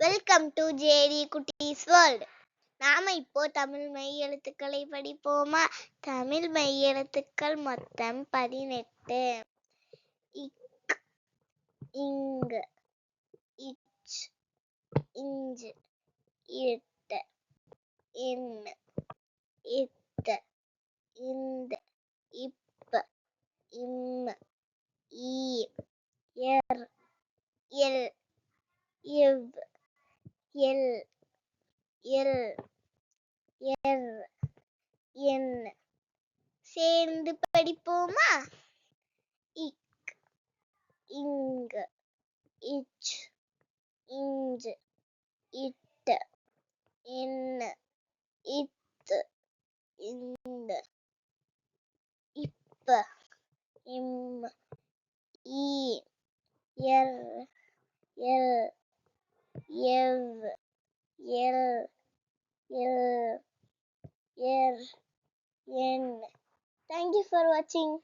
Welcome to JD Kutties world நாம இப்போ தமிழ் மெய் எழுத்துக்களை படிப்போமா? தமிழ் மெய் எழுத்துக்கள் மொத்தம் பதினெட்டு. இக் இங்கு இச் இஞ்சு இட்டு இன்னு இத்து இந்த இப்ப இம் ஈ எர் எல் இவ் எல் எல் எர் என். சேர்ந்து படிப்போமா? இக் இங் இச் இஞ்சு இட்ட என்ன இத்து இந்த இப்ப இம் ஈ எர் எல் எவ் எல் எல் எர் என் தேங்க்யூ ஃபார் வாட்சிங்